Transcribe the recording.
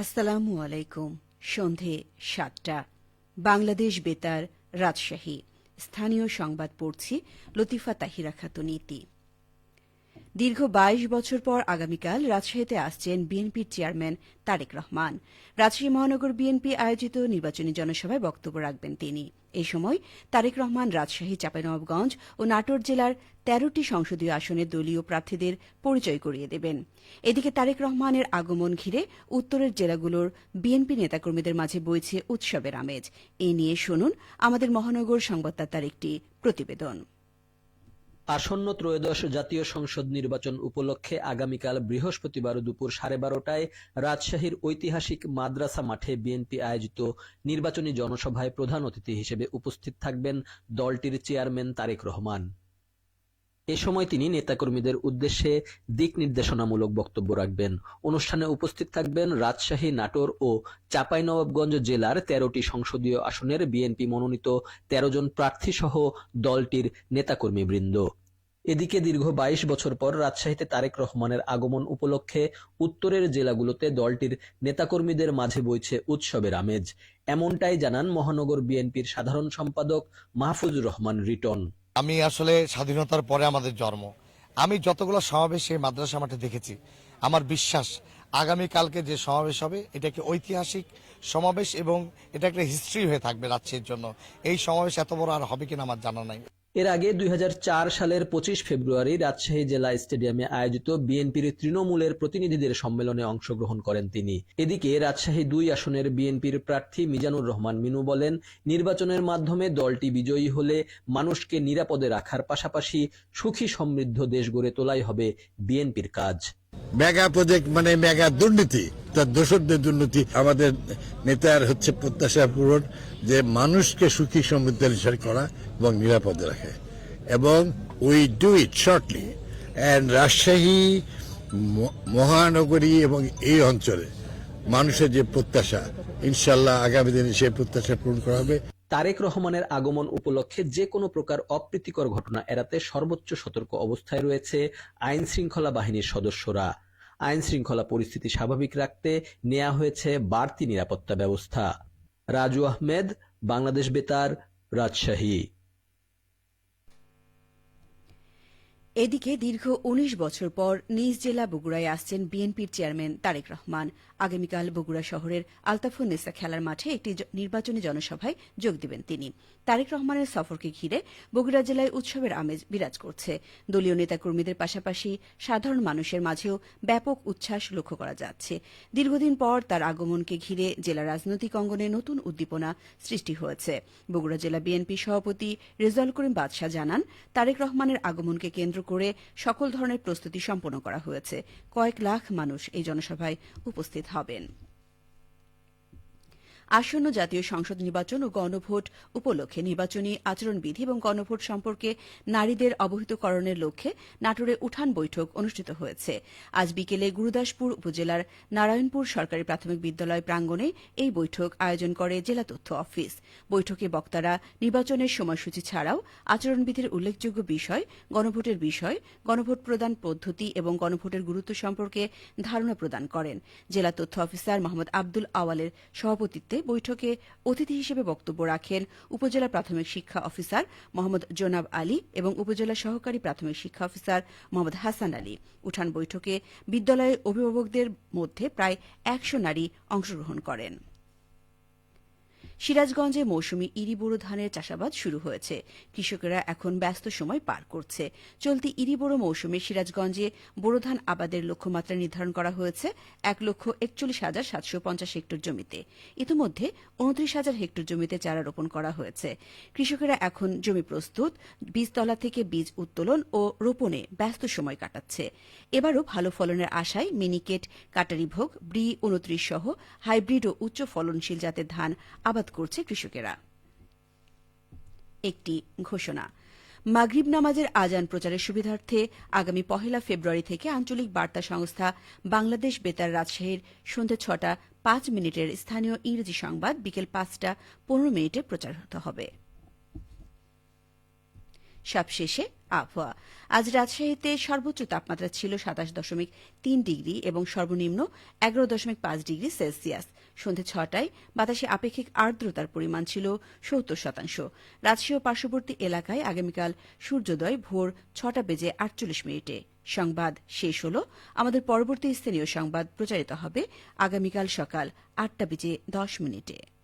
আসসালামু আলাইকুম। সন্ধে সাতটা। বাংলাদেশ বেতার রাজশাহী। স্থানীয় সংবাদ পড়ছি লতিফা তাহিরা খাতুন ইতি। দীর্ঘ বাইশ বছর পর আগামীকাল রাজশাহীতে আসছেন বিএনপির চেয়ারম্যান তারেক রহমান। রাজশাহী মহানগর বিএনপি আয়োজিত নির্বাচনী জনসভায় বক্তব্য রাখবেন তিনি। এই সময় তারেক রহমান রাজশাহী, চাঁপাইনবাবগঞ্জ ও নাটোর জেলার তেরোটি সংসদীয় আসনের দলীয় প্রার্থীদের পরিচয় করিয়ে দেবেন। এদিকে তারেক রহমানের আগমন ঘিরে উত্তরের জেলাগুলোর বিএনপি নেতাকর্মীদের মাঝে বইছে উৎসবের আমেজ। এ নিয়ে শুনুন আমাদের মহানগর সংবাদদাতার একটি প্রতিবেদন। আসন্ন ত্রয়োদশ জাতীয় সংসদ নির্বাচন উপলক্ষে আগামীকাল বৃহস্পতিবার দুপুর সাড়ে বারোটায় রাজশাহীর ঐতিহাসিক মাদ্রাসা মাঠে বিএনপি আয়োজিত নির্বাচনী জনসভায় প্রধান অতিথি হিসেবে উপস্থিত থাকবেন দলটির চেয়ারম্যান তারেক রহমান। এ সময় তিনি নেতাকর্মীদের উদ্দেশ্যে দিক নির্দেশনামূলক বক্তব্য রাখবেন। অনুষ্ঠানে উপস্থিত থাকবেন রাজশাহী, নাটোর ও চাঁপাইনবাবগঞ্জ জেলার তেরোটি সংসদীয় আসনের বিএনপি মনোনীত তেরো জন প্রার্থী সহ দলটির নেতাকর্মীবৃন্দ। এদিকে দীর্ঘ বাইশ বছর পর রাজশাহীতে তারেক রহমানের আগমন উপলক্ষে উত্তরের জেলাগুলোতে দলটির নেতাকর্মীদের মাঝে বইছে উৎসবের আমেজ। এমনটাই জানান মহানগর বিএনপির সাধারণ সম্পাদক মাহফুজুর রহমান রিটন। আমি আসলে স্বাধীনতার পরে আমাদের জন্ম। আমি যতগুলো সমাবেশ এই মাদ্রাসা মাঠে দেখেছি, আমার বিশ্বাস আগামী কালকে যে সমাবেশ হবে, এটা একটি ঐতিহাসিক সমাবেশ এবং এটা একটা হিস্ট্রি হয়ে থাকবে রাজশাহীর জন্য। এই সমাবেশ এত বড় আর হবে কিনা আমার জানা নাই। এর আগে দুই হাজার চার সালের পঁচিশ ফেব্রুয়ারি রাজশাহী জেলা স্টেডিয়ামে আয়োজিত বিএনপির তৃণমূলের প্রতিনিধিদের সম্মেলনে অংশগ্রহণ করেন তিনি। এদিকে রাজশাহী দুই আসনের বিএনপির প্রার্থী মিজানুর রহমান মিনু বলেন, নির্বাচনের মাধ্যমে দলটি বিজয়ী হলে মানুষকে নিরাপদে রাখার পাশাপাশি সুখী সমৃদ্ধ দেশ গড়ে তোলাই হবে বিএনপির কাজ। মেগা প্রজেক্ট মানে মেগা দুর্নীতি। তার দোষকদের দুর্নীতি আমাদের নেতার হচ্ছে প্রত্যাশা পূরণ যে মানুষকে সুখী সমৃদ্ধশালী করা এবং নিরাপদে রাখে। এবং we do it shortly and Rajshahi মহানগরী এবং এই অঞ্চলে মানুষের যে প্রত্যাশা, ইনশাল্লাহ আগামী দিনে সেই প্রত্যাশা পূরণ করা হবে। তারেক রহমানের আগমন উপলক্ষে যে কোনো প্রকার অপ্রীতিকর ঘটনা এড়াতে সর্বোচ্চ সতর্ক অবস্থায় রয়েছে আইন শৃঙ্খলা বাহিনীর সদস্যরা। আইন শৃঙ্খলা পরিস্থিতি স্বাভাবিক রাখতে নেওয়া হয়েছে বাড়তি নিরাপত্তা ব্যবস্থা। রাজু আহমেদ, বাংলাদেশ বেতার, রাজশাহী। এদিকে দীর্ঘ ১৯ বছর পর নিজ জেলা বগুড়ায় আসছেন বিএনপির চেয়ারম্যান তারেক রহমান। আগামীকাল বগুড়া শহরের আলতাফুন্নেসা খেলার মাঠে একটি নির্বাচনী জনসভায় যোগ দেবেন তিনি। তারেক রহমানের সফরকে ঘিরে বগুড়া জেলায় উৎসবের আমেজ বিরাজ করছে। দলীয় নেতাকর্মীদের পাশাপাশি সাধারণ মানুষের মাঝেও ব্যাপক উচ্ছ্বাস লক্ষ্য করা যাচ্ছে। দীর্ঘদিন পর তার আগমনকে ঘিরে জেলা রাজনৈতিক অঙ্গনে নতুন উদ্দীপনা সৃষ্টি হয়েছে। বগুড়া জেলা বিএনপি সভাপতি রেজাউল করিম বাদশাহ জানান, তারেক রহমানের আগমনকে কেন্দ্র করে সকল ধরনের প্রস্তুতি সম্পন্ন করা হয়েছে। কয়েক লাখ মানুষ এই জনসভায় উপস্থিত হবেন। আসন্ন জাতীয় সংসদ নির্বাচন ও গণভোট উপলক্ষে নির্বাচনী আচরণবিধি এবং গণভোট সম্পর্কে নারীদের অবহিতকরণের লক্ষ্যে নাটোরে উঠান বৈঠক অনুষ্ঠিত হয়েছে। আজ বিকেলে গুরুদাসপুর উপজেলার নারায়ণপুর সরকারি প্রাথমিক বিদ্যালয় প্রাঙ্গণে এই বৈঠক আয়োজন করে জেলা তথ্য অফিস। বৈঠকে বক্তারা নির্বাচনের সময়সূচি ছাড়াও আচরণবিধির উল্লেখযোগ্য বিষয়, গণভোটের বিষয়, গণভোট প্রদান পদ্ধতি এবং গণভোটের গুরুত্ব সম্পর্কে ধারণা প্রদান করেন। জেলা তথ্য অফিসার মোহাম্মদ আব্দুল আওয়ালের সভাপতিত্বে বৈঠকে অতিথি হিসেবে বক্তব্য রাখেন উপজেলা প্রাথমিক শিক্ষা অফিসার মোহাম্মদ জোনাব আলী এবং উপজেলা সহকারী প্রাথমিক শিক্ষা অফিসার মোহাম্মদ হাসান আলী। উঠান বৈঠকে বিদ্যালয়ের অভিভাবকদের মধ্যে প্রায় একশো নারী অংশগ্রহণ করেন। সিরাজগঞ্জে মৌসুমি ইরি বোরো ধানের চাষাবাদ শুরু হয়েছে। কৃষকেরা এখন ব্যস্ত সময় পার করছে। চলতি ইরি বোরো মৌসুমে সিরাজগঞ্জে বোরো ধান আবাদের লক্ষ্যমাত্রা নির্ধারণ করা হয়েছে এক লক্ষ একচল্লিশ হাজার সাতশো পঞ্চাশ হেক্টর জমিতে। ইতিমধ্যে উনত্রিশ হাজার হেক্টর জমিতে চারা রোপণ করা হয়েছে। কৃষকেরা এখন জমি প্রস্তুত, বীজতলা থেকে বীজ উত্তোলন ও রোপণে ব্যস্ত সময় কাটাচ্ছে। এবারও ভালো ফলনের আশায় মিনিকেট, কাটারিভোগ, ব্রি উনত্রিশ সহ হাইব্রিড ও উচ্চ ফলনশীল জাতের ধান আবাদ করছে কৃষকেরা। একটি ঘোষণা। মাগরিব নামাজের আজান প্রচারের সুবিধার্থে আগামী পহেলা ফেব্রুয়ারি থেকে আঞ্চলিক বার্তা সংস্থা বাংলাদেশ বেতার রাজশাহীর সন্ধ্যে ছটা পাঁচ মিনিটের স্থানীয় ইংরেজি সংবাদ বিকেল পাঁচটা পনেরো মিনিটে প্রচারিত হবে। সবশেষে আবহাওয়া। আজ রাজশাহীতে সর্বোচ্চ তাপমাত্রা ছিল সাতাশ দশমিক তিন ডিগ্রি এবং সর্বনিম্ন এগারো দশমিক পাঁচ ডিগ্রি সেলসিয়াস। সন্ধে ছটায় বাতাসে আপেক্ষিক আর্দ্রতার পরিমাণ ছিল সত্তর শতাংশ। রাজশাহী ও পার্শ্ববর্তী এলাকায় আগামীকাল সূর্যোদয় ভোর ছটা বেজে আটচল্লিশ মিনিটে। সংবাদ শেষ হল। আমাদের পরবর্তী স্থানীয় সংবাদ প্রচারিত হবে আগামীকাল সকাল আটটা বেজে দশ মিনিটে।